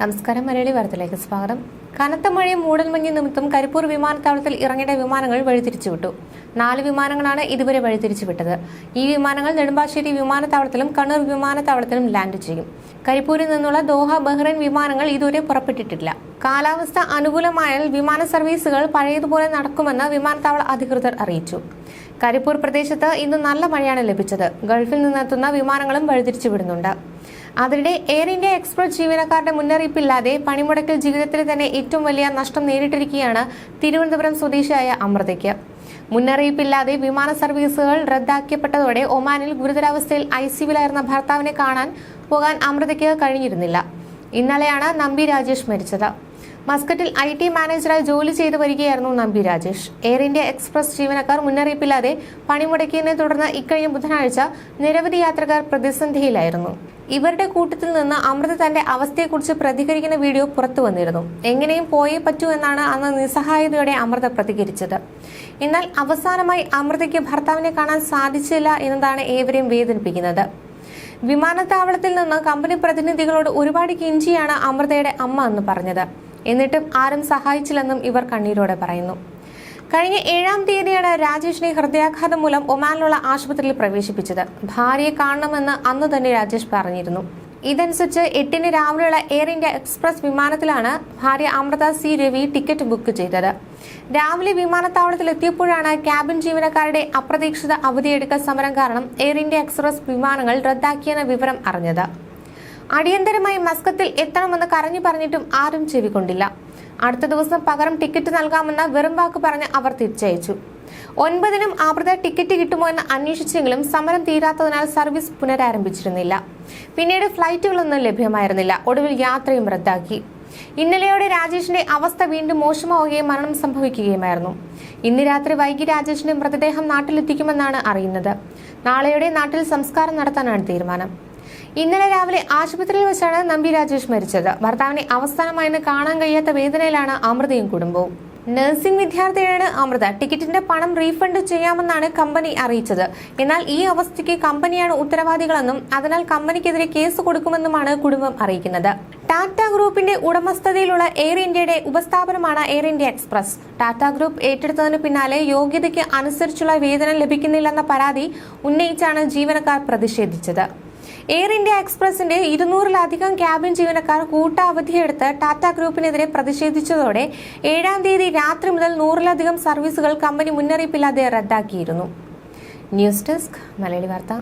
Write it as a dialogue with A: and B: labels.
A: നമസ്കാരം മലയാളി വാർത്തയിലേക്ക് സ്വാഗതം. കനത്ത മഴയും മൂടൽമഞ്ഞ് നിമിത്തം കരിപ്പൂർ വിമാനത്താവളത്തിൽ ഇറങ്ങേണ്ട വിമാനങ്ങൾ വഴിതിരിച്ചുവിട്ടു. നാല് വിമാനങ്ങളാണ് ഇതുവരെ വഴിതിരിച്ചുവിട്ടത്. ഈ വിമാനങ്ങൾ നെടുമ്പാശ്ശേരി വിമാനത്താവളത്തിലും കണ്ണൂർ വിമാനത്താവളത്തിലും ലാൻഡ് ചെയ്യും. കരിപ്പൂരിൽ നിന്നുള്ള ദോഹ ബഹ്റൈൻ വിമാനങ്ങൾ ഇതുവരെ പുറപ്പെട്ടിട്ടില്ല. കാലാവസ്ഥ അനുകൂലമായാൽ വിമാന സർവീസുകൾ പഴയതുപോലെ നടക്കുമെന്ന് വിമാനത്താവള അധികൃതർ അറിയിച്ചു. കരിപ്പൂർ പ്രദേശത്ത് ഇന്ന് നല്ല മഴയാണ് ലഭിച്ചത്. ഗൾഫിൽ നിന്നെത്തുന്ന വിമാനങ്ങളും വഴിതിരിച്ചുവിടുന്നുണ്ട്. അതിനിടെ എയർ ഇന്ത്യ എക്സ്പ്രസ് ജീവനക്കാരുടെ മുന്നറിയിപ്പില്ലാതെ പണിമുടക്കിൽ ജീവിതത്തിൽ തന്നെ ഏറ്റവും വലിയ നഷ്ടം നേരിട്ടിരിക്കുകയാണ് തിരുവനന്തപുരം സ്വദേശിയായ അമൃതയ്ക്ക്. മുന്നറിയിപ്പില്ലാതെ വിമാന സർവീസുകൾ റദ്ദാക്കപ്പെട്ടതോടെ ഒമാനിൽ ഗുരുതരാവസ്ഥയിൽ ഐ സിയുലായിരുന്ന ഭർത്താവിനെ കാണാൻ പോകാൻ അമൃതയ്ക്ക് കഴിഞ്ഞിരുന്നില്ല. ഇന്നലെയാണ് നമ്പി രാജേഷ് മരിച്ചത്. മസ്കറ്റിൽ ഐ ടി മാനേജറായി ജോലി ചെയ്തു വരികയായിരുന്നു Nambi Rajesh. Air India Express ജീവനക്കാർ മുന്നറിയിപ്പില്ലാതെ പണിമുടക്കിയതിനെ തുടർന്ന് ഇക്കഴിഞ്ഞ ബുധനാഴ്ച നിരവധി യാത്രക്കാർ പ്രതിസന്ധിയിലായിരുന്നു. ഇവരുടെ കൂട്ടത്തിൽ നിന്ന് അമൃത തന്റെ അവസ്ഥയെക്കുറിച്ച് പ്രതികരിക്കുന്ന വീഡിയോ പുറത്തു വന്നിരുന്നു. എങ്ങനെയും പോയേ പറ്റൂ എന്നാണ് അന്ന് നിസ്സഹായതയോടെ അമൃത പ്രതികരിച്ചത്. എന്നാൽ അവസാനമായി അമൃതയ്ക്ക് ഭർത്താവിനെ കാണാൻ സാധിച്ചില്ല എന്നതാണ് ഏവരെയും വേദനിപ്പിക്കുന്നത്. വിമാനത്താവളത്തിൽ നിന്ന് കമ്പനി പ്രതിനിധികളോട് ഒരുപാട് കിഞ്ചിയാണ് അമൃതയുടെ അമ്മ എന്ന് പറഞ്ഞത്. എന്നിട്ടും ആരും സഹായിച്ചില്ലെന്നും ഇവർ കണ്ണീരോടെ പറയുന്നു. കഴിഞ്ഞ ഏഴാം തീയതിയാണ് രാജേഷിനെ ഹൃദയാഘാതം മൂലം ഒമാനിലുള്ള ആശുപത്രിയിൽ പ്രവേശിപ്പിച്ചത്. ഭാര്യയെ കാണണമെന്ന് അന്ന് തന്നെ രാജേഷ് പറഞ്ഞിരുന്നു. ഇതനുസരിച്ച് എട്ടിന് രാവിലെയുള്ള എയർ ഇന്ത്യ എക്സ്പ്രസ് വിമാനത്തിലാണ് ഭാര്യ Amritha C Ravi ticket book ചെയ്തത്. രാവിലെ വിമാനത്താവളത്തിൽ എത്തിയപ്പോഴാണ് ക്യാബിൻ ജീവനക്കാരുടെ അപ്രതീക്ഷിത അവധിയെടുക്കൽ സമരം കാരണം എയർ ഇന്ത്യ എക്സ്പ്രസ് വിമാനങ്ങൾ റദ്ദാക്കിയെന്ന വിവരം അറിഞ്ഞത്. അടിയന്തരമായി മസ്കത്തിൽ എത്തണമെന്ന് കരഞ്ഞു പറഞ്ഞിട്ടും ആരും ചെവിക്കൊണ്ടില്ല അടുത്ത ദിവസം പകരം ടിക്കറ്റ് നൽകാമെന്ന വെറും വാക്ക് പറഞ്ഞ് അവർ തിരിച്ചയച്ചു. ഒൻപതിനും അമൃത ടിക്കറ്റ് കിട്ടുമോ എന്ന് അന്വേഷിച്ചെങ്കിലും സമരം തീരാത്തതിനാൽ സർവീസ് പുനരാരംഭിച്ചിരുന്നില്ല. പിന്നീട് ഫ്ലൈറ്റുകളൊന്നും ലഭ്യമായിരുന്നില്ല. ഒടുവിൽ യാത്രയും റദ്ദാക്കി. ഇന്നലെയോടെ രാജേഷിന്റെ അവസ്ഥ വീണ്ടും മോശമാവുകയും മരണം സംഭവിക്കുകയുമായിരുന്നു. ഇന്ന് രാത്രി വൈകി രാജേഷിന്റെ മൃതദേഹം നാട്ടിലെത്തിക്കുമെന്നാണ് അറിയുന്നത്. നാളെയോടെ നാട്ടിൽ സംസ്കാരം നടത്താനാണ് തീരുമാനം. ഇന്നലെ രാവിലെ ആശുപത്രിയിൽ വെച്ചാണ് നമ്പി രാജേഷ് മരിച്ചത്. ഭർത്താവിനെ അവസാനമായി കാണാൻ കഴിയാത്ത വേദനയിലാണ് അമൃതയും കുടുംബവും. നഴ്സിംഗ് വിദ്യാർത്ഥിയാണ് അമൃത. ടിക്കറ്റിന്റെ പണം റീഫണ്ട് ചെയ്യാമെന്നാണ് കമ്പനി അറിയിച്ചത്. എന്നാൽ ഈ അവസ്ഥയ്ക്ക് കമ്പനിയാണ് ഉത്തരവാദികളെന്നും അതിനാൽ കമ്പനിക്കെതിരെ കേസ് കൊടുക്കുമെന്നുമാണ് കുടുംബം അറിയിക്കുന്നത്. ടാറ്റ ഗ്രൂപ്പിന്റെ ഉടമസ്ഥതയിലുള്ള എയർ ഇന്ത്യയുടെ ഉപസ്ഥാപനമാണ് Air India Express. Tata group ഏറ്റെടുത്തതിന് പിന്നാലെ യോഗ്യതയ്ക്ക് അനുസരിച്ചുള്ള വേതനം ലഭിക്കുന്നില്ലെന്ന പരാതി ഉന്നയിച്ചാണ് ജീവനക്കാർ പ്രതിഷേധിച്ചത്. എയർ ഇന്ത്യ എക്സ്പ്രസിന്റെ ഇരുന്നൂറിലധികം ക്യാബിൻ ജീവനക്കാർ കൂട്ടാവധിയെടുത്ത് ടാറ്റ ഗ്രൂപ്പിനെതിരെ പ്രതിഷേധിച്ചതോടെ ഏഴാം തീയതി രാത്രി മുതൽ നൂറിലധികം സർവീസുകൾ കമ്പനി മുന്നറിയിപ്പില്ലാതെ റദ്ദാക്കിയിരുന്നു. ന്യൂസ് ഡെസ്ക് മലയാളി വാർത്ത.